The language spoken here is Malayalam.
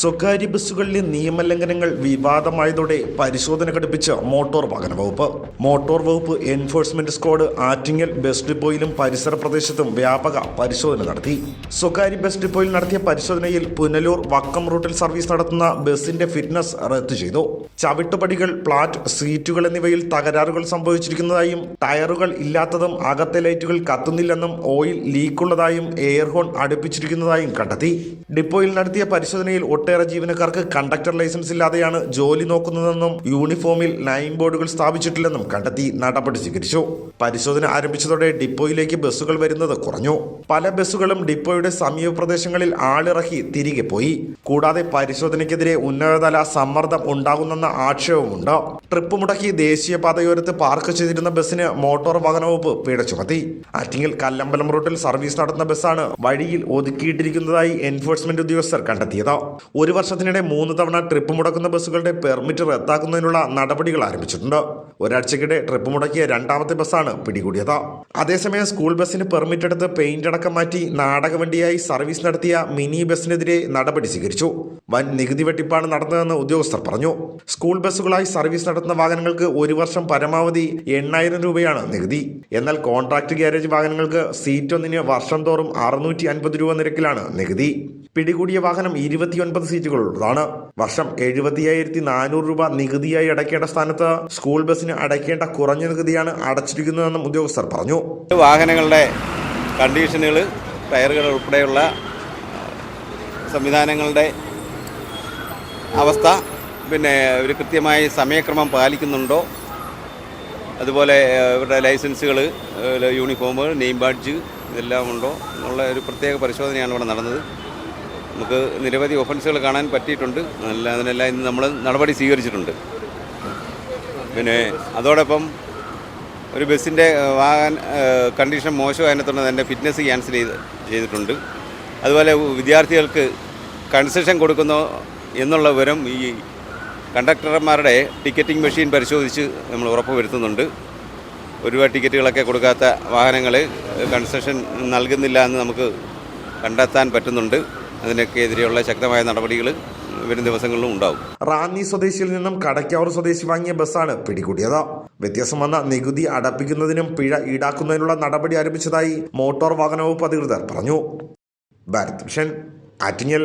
സ്വകാര്യ ബസ്സുകളിലെ നിയമലംഘനങ്ങൾ വിവാദമായതോടെ പരിശോധന ഘടിപ്പിച്ച മോട്ടോർ വാഹന വകുപ്പ്. മോട്ടോർ വകുപ്പ് എൻഫോഴ്സ്മെന്റ് സ്ക്വാഡ് ആറ്റിങ്ങൽ ബസ് ഡിപ്പോയിലും പരിസര പ്രദേശത്തും വ്യാപക പരിശോധന നടത്തി. സ്വകാര്യ ബസ് ഡിപ്പോയിൽ നടത്തിയ പരിശോധനയിൽ പുനലൂർ വക്കം റൂട്ടിൽ സർവീസ് നടത്തുന്ന ബസിന്റെ ഫിറ്റ്നസ് റദ്ദു ചെയ്തു. ചവിട്ടുപടികൾ പ്ലാറ്റ് സീറ്റുകൾ എന്നിവയിൽ തകരാറുകൾ സംഭവിച്ചിരിക്കുന്നതായും ടയറുകൾ ഇല്ലാത്തതും അകത്തെ ലൈറ്റുകൾ കത്തുന്നില്ലെന്നും ഓയിൽ ലീക്കുള്ളതായും എയർ ഹോൺ അടുപ്പിച്ചിരിക്കുന്നതായും കണ്ടെത്തി. ഡിപ്പോയിൽ നടത്തിയ പരിശോധനയിൽ ഒട്ടേറെ ജീവനക്കാർക്ക് കണ്ടക്ടർ ലൈസൻസ് ഇല്ലാതെയാണ് ജോലി നോക്കുന്നതെന്നും യൂണിഫോമിൽ ലൈൻ ബോർഡുകൾ സ്ഥാപിച്ചിട്ടില്ലെന്നും കണ്ടെത്തി നടപടി സ്വീകരിച്ചു. പരിശോധന ആരംഭിച്ചതോടെ ഡിപ്പോയിലേക്ക് ബസ്സുകൾ വരുന്നത് കുറഞ്ഞു. പല ബസ്സുകളും ഡിപ്പോയുടെ സമീപ പ്രദേശങ്ങളിൽ ആളിറക്കി തിരികെ പോയി. കൂടാതെ പരിശോധനയ്ക്കെതിരെ ഉന്നതതല സമ്മർദ്ദം ഉണ്ടാകുന്നെന്ന ആക്ഷേപമുണ്ട്. ട്രിപ്പ് മുടക്കി ദേശീയപാതയോരത്ത് പാർക്ക് ചെയ്തിരുന്ന ബസ്സിന് മോട്ടോർ വാഹന വകുപ്പ് പിഴ ചുമത്തി. ആറ്റിങ്ങൽ കല്ലമ്പലം റൂട്ടിൽ സർവീസ് നടത്തുന്ന ബസ്സാണ് വഴിയിൽ ഒതുക്കിയിട്ടിരിക്കുന്നതായി എൻഫോഴ്സ്മെന്റ് ഉദ്യോഗസ്ഥർ കണ്ടെത്തിയത്. ഒരു വർഷത്തിനിടെ മൂന്ന് തവണ ട്രിപ്പ് മുടക്കുന്ന ബസ്സുകളുടെ പെർമിറ്റ് റദ്ദാക്കുന്നതിനുള്ള നടപടികൾ ആരംഭിച്ചിട്ടുണ്ട്. ഒരാഴ്ചക്കിടെ ട്രിപ്പ് മുടക്കിയ രണ്ടാമത്തെ ബസ്സാണ് പിടികൂടിയത്. അതേസമയം സ്കൂൾ ബസ്സിന് പെർമിറ്റ് എടുത്ത് പെയിന്റ് അടക്കം മാറ്റി നാടകവണ്ടിയായി സർവീസ് നടത്തിയ മിനി ബസ്സിനെതിരെ നടപടി സ്വീകരിച്ചു. വൻ നികുതി വെട്ടിപ്പാണ് നടന്നതെന്ന് ഉദ്യോഗസ്ഥർ പറഞ്ഞു. സ്കൂൾ ബസ്സുകളായി സർവീസ് നടത്തുന്ന വാഹനങ്ങൾക്ക് ഒരു വർഷം പരമാവധി എണ്ണായിരം രൂപയാണ് നികുതി. എന്നാൽ കോൺട്രാക്ട് ഗ്യാരേജ് വാഹനങ്ങൾക്ക് സീറ്റ് ഒന്നിന് വർഷം തോറും അറുന്നൂറ്റി അൻപത് രൂപ നിരക്കിലാണ് നികുതി. പിടികൂടിയ വാഹനം ഇരുപത്തിയൊൻപത് സീറ്റുകളുള്ളതാണ്. വർഷം എഴുപത്തിയായിരത്തി നാനൂറ് രൂപ നികുതിയായി അടയ്ക്കേണ്ട സ്ഥാനത്ത് സ്കൂൾ ബസ്സിന് അടയ്ക്കേണ്ട കുറഞ്ഞ നികുതിയാണ് അടച്ചിരിക്കുന്നതെന്നും ഉദ്യോഗസ്ഥർ പറഞ്ഞു. വാഹനങ്ങളുടെ കണ്ടീഷനുകൾ ടയറുകൾ ഉൾപ്പെടെയുള്ള സംവിധാനങ്ങളുടെ അവസ്ഥ പിന്നെ ഇവർ കൃത്യമായി സമയക്രമം പാലിക്കുന്നുണ്ടോ? അതുപോലെ ഇവരുടെ ലൈസൻസുകൾ യൂണിഫോമുകൾ നെയിം ബാഡ്ജ് ഇതെല്ലാം ഉണ്ടോ? എന്നുള്ള ഒരു പ്രത്യേക പരിശോധനയാണ് ഇവിടെ നടന്നത്. നമുക്ക് നിരവധി ഒഫൻസുകൾ കാണാൻ പറ്റിയിട്ടുണ്ട്. നല്ല അതിനെല്ലാം ഇന്ന് നമ്മൾ നടപടി സ്വീകരിച്ചിട്ടുണ്ട്. പിന്നെ അതോടൊപ്പം ഒരു ബസ്സിന്റെ വാഹന കണ്ടീഷൻ മോശമായതിനെ അതിന്റെ ഫിറ്റ്നസ് ക്യാൻസൽ ചെയ്ത് ചെയ്തിട്ടുണ്ട്. അതുപോലെ വിദ്യാർത്ഥികൾക്ക് കൺസെഷൻ കൊടുക്കുന്നു എന്നുള്ള വിവരം ഈ കണ്ടക്ടർമാരുടെ ടിക്കറ്റിംഗ് മെഷീൻ പരിശോധിച്ച് നമ്മൾ ഉറപ്പുവരുത്തുന്നുണ്ട് ഒരുപാട് ടിക്കറ്റുകളൊക്കെ കൊടുക്കാത്ത വാഹനങ്ങൾ കൺസെഷൻ നൽകുന്നില്ല എന്ന് നമുക്ക് കണ്ടെത്താൻ പറ്റുന്നുണ്ട്. അതിനൊക്കെ എതിരെയുള്ള ശക്തമായ നടപടികൾ വരും ദിവസങ്ങളിലും ഉണ്ടാവും. റാന്നി സ്വദേശിയിൽ നിന്നും കടയ്ക്കാവൂർ സ്വദേശി വാങ്ങിയ ബസ്സാണ് പിടികൂടിയത്. വ്യത്യാസം വന്ന നികുതി അടപ്പിക്കുന്നതിനും പിഴ ഈടാക്കുന്നതിനുള്ള നടപടി ആരംഭിച്ചതായി മോട്ടോർ വാഹന വകുപ്പ് അധികൃതർ പറഞ്ഞു. ഭാരത് മിഷൻ ആറ്റിങ്ങൽ.